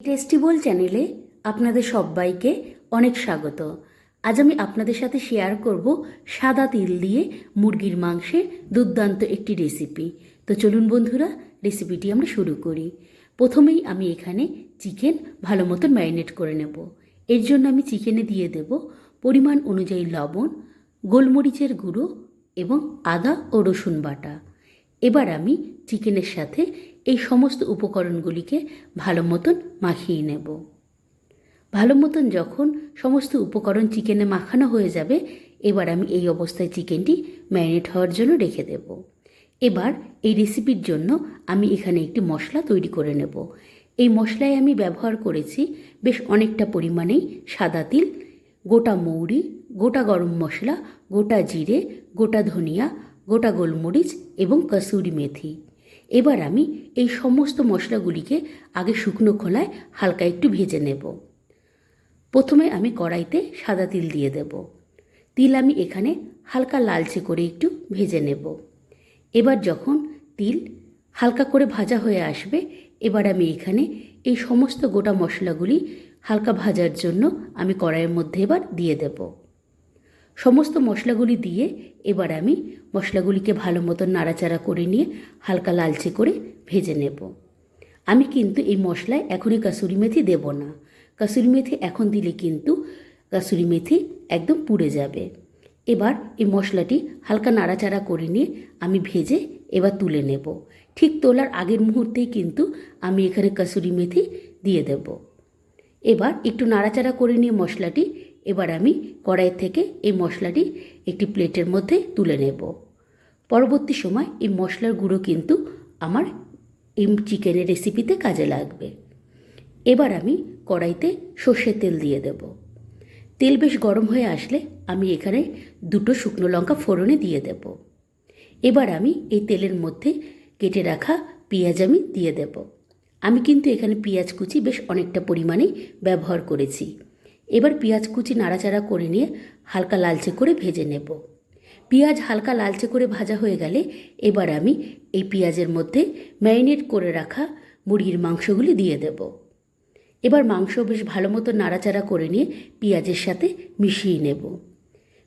টেস্টিবল চ্যানেলে আপনাদের সবাইকে অনেক স্বাগত। আজ আমি আপনাদের সাথে শেয়ার করব সাদা তিল দিয়ে মুরগির মাংসের দুর্দান্ত একটি রেসিপি। তো চলুন বন্ধুরা, রেসিপিটি আমরা শুরু করি। প্রথমেই আমি এখানে চিকেন ভালো মতো ম্যারিনেট করে নেব। এর জন্য আমি চিকেনে দিয়ে দেব পরিমাণ অনুযায়ী লবণ, গোলমরিচের গুঁড়ো এবং আদা ও রসুন বাটা। এবার আমি চিকেনের সাথে এই সমস্ত উপকরণগুলিকে ভালো মতন মাখিয়ে নেব। ভালো মতন যখন সমস্ত উপকরণ চিকেনে মাখানো হয়ে যাবে, এবার আমি এই অবস্থায় চিকেনটি ম্যারিনেট হওয়ার জন্য রেখে দেব। এবার এই রেসিপির জন্য আমি এখানে একটি মশলা তৈরি করে নেব। এই মশলায় আমি ব্যবহার করেছি বেশ অনেকটা পরিমাণেই সাদা তিল, গোটা মৌরি, গোটা গরম মশলা, গোটা জিরে, গোটা ধনিয়া, গোটা গোলমরিচ এবং কসুরি মেথি। এবার আমি এই সমস্ত মশলাগুলিকে আগে শুকনো খোলায় হালকা একটু ভেজে নেব। প্রথমে আমি কড়াইতে সাদা তিল দিয়ে দেব। তিল আমি এখানে হালকা লালচে করে একটু ভেজে নেব। এবার যখন তিল হালকা করে ভাজা হয়ে আসবে, এবার আমি এখানে এই সমস্ত গোটা মশলাগুলি হালকা ভাজার জন্য আমি কড়াইয়ের মধ্যে এবার দিয়ে দেব। সমস্ত মশলাগুলি দিয়ে এবার আমি মশলাগুলিকে ভালো মতো নাড়াচাড়া করে নিয়ে হালকা লালচে করে ভেজে নেব। আমি কিন্তু এই মশলায় এখনই কাসুরি মেথি দেব না। কাসুরি মেথি এখন দিলে কিন্তু কাসুরি মেথি একদম পুড়ে যাবে। এবার এই মশলাটি হালকা নাড়াচাড়া করে নিয়ে আমি ভেজে এবার তুলে নেব। ঠিক তোলার আগের মুহূর্তেই কিন্তু আমি এখানে কাসুরি মেথি দিয়ে দেব। এবার একটু নাড়াচাড়া করে নিয়ে মশলাটি এবার আমি কড়াই থেকে এই মশলাটি একটি প্লেটের মধ্যে তুলে নেব। পরবর্তী সময় এই মশলার গুঁড়ো কিন্তু আমার এই চিকেনের রেসিপিতে কাজে লাগবে। এবার আমি কড়াইতে সর্ষের তেল দিয়ে দেব। তেল বেশ গরম হয়ে আসলে আমি এখানে দুটো শুকনো লঙ্কা ফোড়নে দিয়ে দেব। এবার আমি এই তেলের মধ্যে কেটে রাখা পেঁয়াজ আমি দিয়ে দেব। আমি কিন্তু এখানে পেঁয়াজ কুচি বেশ অনেকটা পরিমাণে ব্যবহার করেছি। এবার পেঁয়াজ কুচি নাড়াচাড়া করে নিয়ে হালকা লালচে করে ভেজে নেব। পেঁয়াজ হালকা লালচে করে ভাজা হয়ে গেলে এবার আমি এই পেঁয়াজের মধ্যে ম্যারিনেট করে রাখা মুরগির মাংসগুলি দিয়ে দেব। এবার মাংস বেশ ভালো মতো নাড়াচাড়া করে নিয়ে পেঁয়াজের সাথে মিশিয়ে নেব।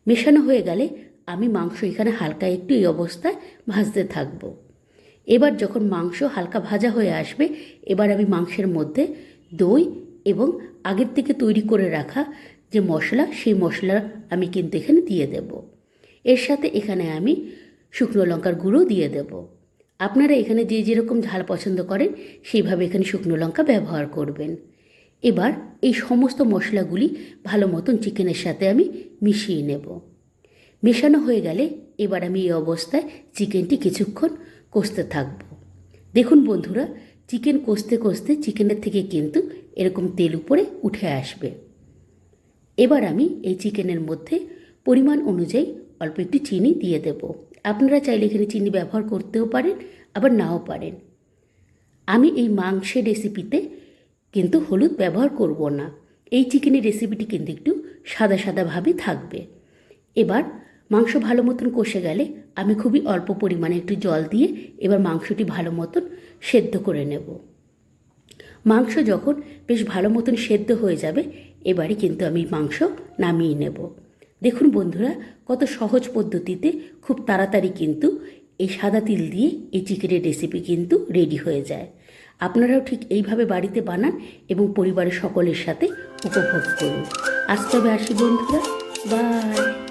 মেশানো হয়ে গেলে আমি মাংস এখানে হালকা একটু এই অবস্থায় ভাজতে থাকব। এবার যখন মাংস হালকা ভাজা হয়ে আসবে, এবার আমি মাংসের মধ্যে দই এবং আগের থেকে তৈরি করে রাখা যে মশলা, সেই মশলা আমি কিন্তু এখানে দিয়ে দেব। এর সাথে এখানে আমি শুকনো লঙ্কার গুঁড়ো দিয়ে দেব। আপনারা এখানে যে যেরকম ঝাল পছন্দ করেন, সেইভাবে এখানে শুকনো লঙ্কা ব্যবহার করবেন। এবার এই সমস্ত মশলাগুলি ভালো মতন চিকেনের সাথে আমি মিশিয়ে নেব। মেশানো হয়ে গেলে এবার আমি এই অবস্থায় চিকেনটি কিছুক্ষণ কষতে থাকব। দেখুন বন্ধুরা চিকেন কষতে কষতে চিকেনের থেকে কিন্তু এরকম তেল উপরে উঠে আসবে। এবার আমি এই চিকেনের মধ্যে পরিমাণ অনুযায়ী অল্প একটু চিনি দিয়ে দেব। আপনারা চাইলে এখানে চিনি ব্যবহার করতেও পারেন, আবার নাও পারেন। আমি এই মাংসের রেসিপিতে কিন্তু হলুদ ব্যবহার করব না। এই চিকেনের রেসিপিটি কিন্তু একটু সাদা সাদাভাবে থাকবে। এবার মাংস ভালো মতন কষে গেলে আমি খুবই অল্প পরিমাণে একটু জল দিয়ে এবার মাংসটি ভালো মতন সেদ্ধ করে নেব। মাংস যখন বেশ ভালো মতন সেদ্ধ হয়ে যাবে, এবারে কিন্তু আমি মাংস নামিয়ে নেব। দেখুন বন্ধুরা, কত সহজ পদ্ধতিতে খুব তাড়াতাড়ি কিন্তু এই সাদা তিল দিয়ে এই চিকেনের রেসিপি কিন্তু রেডি হয়ে যায়। আপনারাও ঠিক এইভাবে বাড়িতে বানান এবং পরিবারের সকলের সাথে উপভোগ করুন। আজ তবে আসি বন্ধুরা বাই